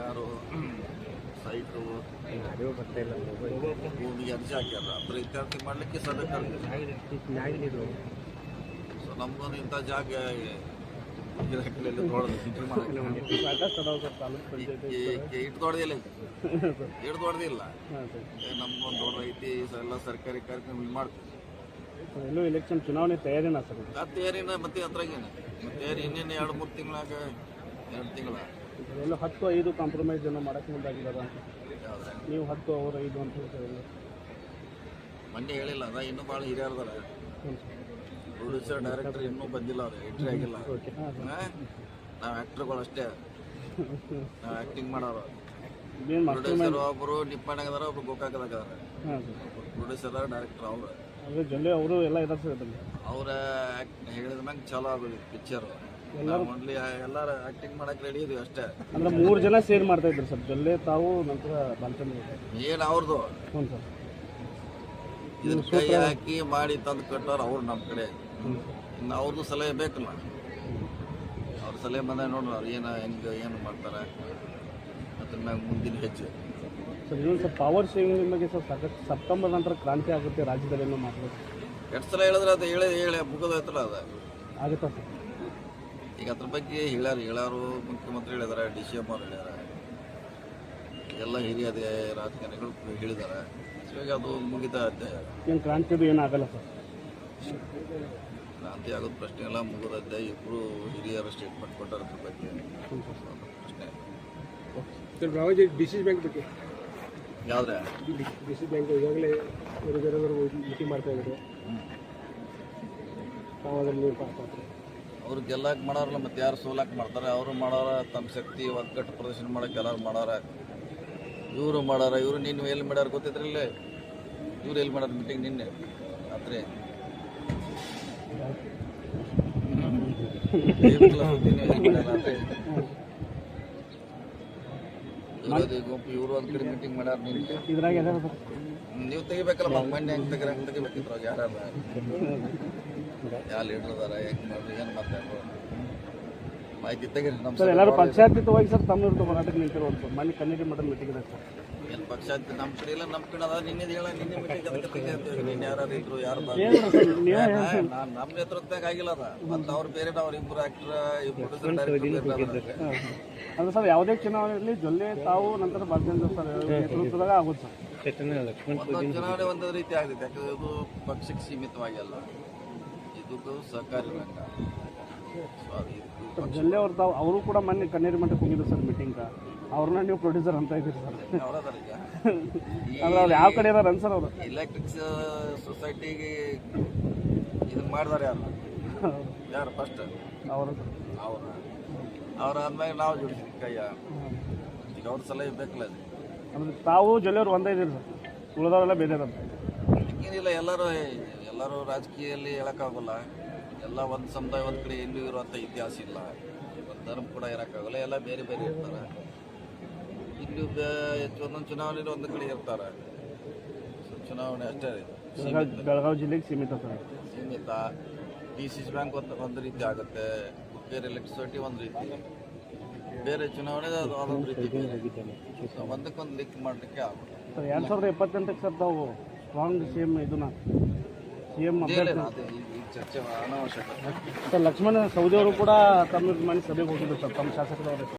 ಯಾರು? ಸೈಟು? ಭೂಮಿಗೆ ಅರ್ಜಿ ಹಾಕ್ಯಾರ. ಅದ್ರ ಮಾಡಲಿಕ್ಕೆ ಮಾಡ್ಲಿಕ್ಕೆ ಸದ ಸೊ ನಮ್ಗೊಂದು ಇಂಥ ಜಾಗ ಇಟ್ಟು ದೊಡ್ಡದಿಲ್ಲ ನಮ್ಗೊಂದು ದೊಡ್ಡ ಐತಿ ಎಲ್ಲ ಸರ್ಕಾರಿ ಕಾರ್ಯಕ್ರಮ ಇಲ್ಲಿ ಮಾಡ್ತೀವಿ. ಎಲ್ಲೂ ಎಲೆಕ್ಷನ್ ಚುನಾವಣೆ ತಯಾರಿನ ಸರ್ ಆ ತಯಾರಿನ ಮತ್ತೆ ಅದ್ರಾಗೇನು. ತಯಾರಿ ಇನ್ನೇನು ಎರಡು ಮೂರು ತಿಂಗಳಾಗ ಎರಡು ತಿಂಗಳ? ಎಲ್ಲೋ ಹತ್ತು ಐದು ಕಾಂಪ್ರಮೈಸ್ ಏನೋ ಮಾಡೋಕ್ಕೆ ಮುಂದಾಗಿದ್ದಾರೆ ಅಂತ. ನೀವು ಹತ್ತು ಅವರು ಐದು ಅಂತ ಹೇಳ್ತಾರೆ. ಮೊನ್ನೆ ಹೇಳಿಲ್ಲ ಅದ ಇನ್ನೂ ಭಾಳ ಹಿರಿಯರ್ದಾರ ಪ್ರೊಡ್ಯೂಸರ್ ಡೈರೆಕ್ಟರ್ ಇನ್ನೂ ಬಂದಿಲ್ಲ ಅವ್ರು ಎಂಟ್ರಿ ಆಗಿಲ್ಲ. ನಾವು ಆ್ಯಕ್ಟ್ರುಗಳು ಅಷ್ಟೇ. ನಾವು ಆ್ಯಕ್ಟಿಂಗ್ ಮಾಡೋರು. ಪ್ರೊಡ್ಯೂಸರ್ ಒಬ್ಬರು ನಿಪ್ಪಾಣಾಗ ಅದಾರ ಒಬ್ರು ಗೋಕಾಕದಾಗ ಅದಾರ. ಪ್ರೊಡ್ಯೂಸರ್ ಡೈರೆಕ್ಟರ್ ಅವ್ರು. ಅವರು ಎಲ್ಲ ಇದ್ದಾರೆ ಸರ್ ಅವ್ರ ಹೇಳಿದ ಮ್ಯಾಗ ಚಲೋ ಆಗೋದು ಪಿಕ್ಚರ್ ಓನ್ಲಿ ಎಲ್ಲಾರು ಆ್ಯಕ್ಟಿಂಗ್ ಮಾಡಕ್ಕೆ ರೆಡಿ ಇದೀವಿ ಅಷ್ಟೇ. ಅಂದ್ರೆ ಮೂರು ಜನ ಸೇರ್ ಮಾಡ್ತಾ ಇದ್ರು ಸರ್. ಜೊಲ್ಲೆ ತಾವು ನಂತರ ಬಾಲಚಂದ್ರ ಏನು ಅವ್ರದ್ದು ಹ್ಞೂ ಸರ್. ಇದನ್ನ ಕೈ ಹಾಕಿ ಮಾಡಿ ತಂದು ಕಟ್ಟೋರು ಅವ್ರು ನಮ್ಮ ಕಡೆ. ಇನ್ನು ಅವ್ರದ್ದು ಸಲಹೆ ಬೇಕಲ್ಲ. ಅವ್ರ ಸಲಹೆ ಬಂದಾಗ ನೋಡ್ರಿ ಅವ್ರು ಏನು ಹೆಂಗೆ ಏನು ಮಾಡ್ತಾರೆ. ಅದ್ರ ಮ್ಯಾಗ ಮುಂದಿನ ಹೆಚ್ಚು ಸರ್ ಇನ್ನೊಂದು ಸರ್ ಪವರ್ ಸೇವಿಂಗ್ ಬಗ್ಗೆ ಸರ್ ಸಾಕಷ್ಟು ಸೆಪ್ಟೆಂಬರ್ ನಂತರ ಕ್ರಾಂತಿ ಆಗುತ್ತೆ ರಾಜ್ಯದಲ್ಲಿ ಏನೋ ಮಾತಾಡೋದು ಎಷ್ಟು ಸಲ ಹೇಳಿದ್ರೆ ಅದು ಹೇಳಿ ಹೇಳಿ ಮುಗಿದೋಯ್ತಲ್ಲ ಅದು. ಆಗುತ್ತಾ ಸರ್? ಈಗ ಅದ್ರ ಬಗ್ಗೆ ಹೇಳ್ಯಾರ ಹೇಳಾರು ಮುಖ್ಯಮಂತ್ರಿ ಹೇಳಿದಾರೆ ಡಿ ಸಿ ಎಂ ಅವ್ರು ಹೇಳ್ಯಾರ ಎಲ್ಲ ಹಿರಿಯ ರಾಜಕಾರಣಿಗಳು ಹೇಳಿದ್ದಾರೆ ಈಗ ಅದು ಮುಗಿತಾ ಅಧ್ಯಾಯ ಏನು ಕ್ರಾಂತಿದು ಏನಾಗಲ್ಲ ಸರ್? ಕ್ರಾಂತಿ ಆಗೋದು ಪ್ರಶ್ನೆ ಎಲ್ಲ ಮುಗಿದೈತೆ ಇಬ್ಬರು ಹಿರಿಯರು ಸ್ಟೇಟ್ಮೆಂಟ್ ಕೊಟ್ಟಾರ ಅದ್ರ ಬಗ್ಗೆ. ಪ್ರಶ್ನೆ. Sir Raoji D C bank ಬಗ್ಗೆ? ಯಾವ್ದ್ರೆ? ಡಿ ಸಿ ಬ್ಯಾಂಕ್ ಈಗಾಗಲೇ ಬೇರೆ ಮೀಟಿಂಗ್ ಮಾಡ್ತಾ ಇದ್ದಾರೆ. ತಾವು ಅದರಲ್ಲಿ ಪಾತ್ರ. ಅವ್ರು ಗೆಲ್ಲಕ್ಕೆ ಮಾಡೋರಲ್ಲ ಮತ್ತು ಯಾರು ಸೋಲಕ್ಕೆ ಮಾಡ್ತಾರೆ? ಅವರು ಮಾಡೋರ ತಮ್ಮ ಶಕ್ತಿ ಒಗ್ಗಟ್ಟು ಪ್ರದರ್ಶನ ಮಾಡೋಕ್ಕೆ ಎಲ್ಲರೂ ಮಾಡೋರ ಇವರು ಮಾಡೋರ ಇವರು ನಿನ್ನ ಎಲ್ಲಿ ಮಾಡ್ಯಾರ ಗೊತ್ತಿದ್ರಲ್ಲಿ ಇವ್ರು ಎಲ್ಲಿ ಮಾಡ್ಯಾರ ಮೀಟಿಂಗ್ ನಿನ್ನೆ ರಾತ್ರಿ. ಗುಂಪು ಇವರು ಒಂದು ಕಡೆ ಮೀಟಿಂಗ್ ಮಾಡ್ಯಾರ ನಿನ್ನೆ. ನೀವು ತೆಗಿಬೇಕಲ್ಲ ಮೊನ್ನೆ ಹೆಂಗೆ ತೆಗಿರ ಹೆಂಗ್ ತೆಗಿಬೇಕಿದ್ರು ಅವಾಗ ಯಾರು ಯಾವ ಲೀಡರ್ ಅದಾರ ಹೆಂಗೆ ಮಾಡ್ರಿ ಏನು ಮಾತಾಡ್ರು ಮಾಹಿತಿ ತೆಗೀರಿ ನಮ್ಮ ಸರ್ ಎಲ್ಲರೂ ಪಕ್ಷಾತೀತವಾಗಿ ಸರ್ ತಮ್ಮ ಹೋರಾಟಕ್ಕೆ ನಿಂತಿರುವಂಥ ಮನೆ ಕನ್ನಡಿ ಮಠದ ಮೀಟಿಂಗ್ ಇದೆ ಸರ್. ಏನು ಪಕ್ಷ ಅಂತ ನಮ್ಮ ಕಡೆ ಇಲ್ಲ ನಮ್ಮ ಕಡೆ ಅದ. ನಿನ್ನೆ ಹೇಳ ನಿನ್ನೆ ಮೀಟಿಂಗ್ ಅದಕ್ಕೆ ತೆಗಿ ಅಂತೀವಿ ನಿನ್ನೆ ಯಾರು ಇದ್ರು ಯಾರು ಏನು ಸರ್ ನೀವು ನಾನು ನಮ್ಮ ನೇತೃತ್ವದಾಗ ಆಗಿಲ್ಲ ಅದ. ಮತ್ತು ಅವ್ರು ಬೇರೆ ಅವ್ರು ಇಬ್ಬರು ಆಕ್ಟರ್ ಇಬ್ಬರು ಪ್ರೊಡ್ಯೂಸರ್ ಅಂದ್ರೆ ಸರ್ ಯಾವುದೇ ಚುನಾವಣೆಯಲ್ಲಿ ಜೊಲ್ಲೆ ತಾವು ನಂತರ ಬಾಲಚಂದ್ರ ಸರ್. ನೇತೃತ್ವದಾಗ ಆಗುತ್ತೆ ಸರ್. ಚುನಾವಣೆ ಒಂದೊಂದು ರೀತಿ ಆಗುತ್ತೆ ಯಾಕಂದ್ರೆ ಇದು ಪಕ್ಷಕ್ಕೆ ಸೀಮಿತವಾಗಿಲ್ಲ ಇದಕ್ಕೂ ಸಹಕಾರಿ ರಂಗ ಸೊ ಅದು ಜೊಲ್ಲೆ ಅವ್ರು ತಾವು ಅವರು ಕೂಡ ಮೊನ್ನೆ ಕಣ್ಣೀರು ಮಠಕ್ಕೆ ಹೋಗಿದ್ರು ಸರ್ ಮೀಟಿಂಗ್ ಅವ್ರನ್ನ ನೀವು ಪ್ರೊಡ್ಯೂಸರ್ ಅಂತ ಇದ್ದೀರಿ ಸರ್. ಅವ್ರ ಈಗ. ಅಂದ್ರೆ ಅವ್ರು ಯಾವ ಕಡೆ ಇದಾರೆ ಸರ್ ಅವರು? ಎಲೆಕ್ಟ್ರಿಕ್ಸ್ ಸೊಸೈಟಿಗೆ ಇದನ್ನ ಮಾಡಿದಾರೆ ಯಾರು? ಯಾರು ಫಸ್ಟ್ ಅವರು. ಅವ್ರು. ಅವ್ರು ಆದ್ಮೇಲೆ ನಾವು ಜೋಡಿಸಿದ್ವಿ ಕೈಯ. ಈಗ ಅವ್ರ ಸಲಹೆ ಬೇಕಲ್ಲ ಅದು. ಅಂದ್ರೆ ತಾವು ಜೊಲ್ಲೆ ಅವ್ರು ಒಂದೇ ಇದ್ದೀರಿ ಸರ್. ಉಳಿದವರೆಲ್ಲ ಬೇರೆ ಅಂತ ಏನಿಲ್ಲ ಎಲ್ಲರೂ ಎಲ್ಲರೂ ರಾಜಕೀಯದಲ್ಲಿ ಹೇಳೋಕ್ಕಾಗಲ್ಲ. ಎಲ್ಲ ಒಂದು ಸಮುದಾಯ ಒಂದು ಕಡೆ ಎಲ್ಲೂ ಇರುವಂಥ ಇತಿಹಾಸ ಇಲ್ಲ. ಒಂದು ಧರ್ಮ ಕೂಡ ಇರೋಕ್ಕಾಗಲ್ಲ. ಎಲ್ಲ ಬೇರೆ ಬೇರೆ ಇರ್ತಾರೆ. ಇಲ್ಲಿ ಬೇ- ಒಂದೊಂದು ಚುನಾವಣೆಯಲ್ಲಿ ಒಂದು ಕಡೆ ಇರ್ತಾರೆ. ಚುನಾವಣೆ ಅಷ್ಟೇ. ಬೆಳಗಾವಿ ಜಿಲ್ಲೆಗೆ ಸೀಮಿತ ಸೀಮಿತ. ಡಿ ಸಿ ಸಿ ಬ್ಯಾಂಕ್ ಒಂದು ಒಂದು ರೀತಿ ಆಗುತ್ತೆ. ಬೇರೆ ಎಲೆಕ್ಟ್ರಿಸಿಟಿ ಒಂದು ರೀತಿ. ಬೇರೆ ಚುನಾವಣೆ ಅದು ಅದೊಂದು ರೀತಿ ಒಂದಕ್ಕೊಂದು ಲಿಂಕ್ ಮಾಡಲಿಕ್ಕೆ ಆಗುತ್ತೆ ಎರಡು ಸಾವಿರದ ಇಪ್ಪತ್ತೆಂಟಕ್ಕೆ ಸರ್ ತಾವು ಸ್ಟ್ರಾಂಗ್ ಸೇಮ್ ಇದನ್ನ ಸಿ ಎಂ ಹೇಳಿ ಅಭ್ಯರ್ಥಿ. ಅದು ಈ ಈ ಚರ್ಚೆ ಅನಾವಶ್ಯಕ. ಸರ್ ಲಕ್ಷ್ಮಣ ಸೌದಿ ಅವರು ಕೂಡ ತಮ್ಮ ಮನೆ ಸಭೆಗೆ ಹೋಗಿದ್ರು ಸರ್ ತಮ್ಮ ಶಾಸಕರವರು.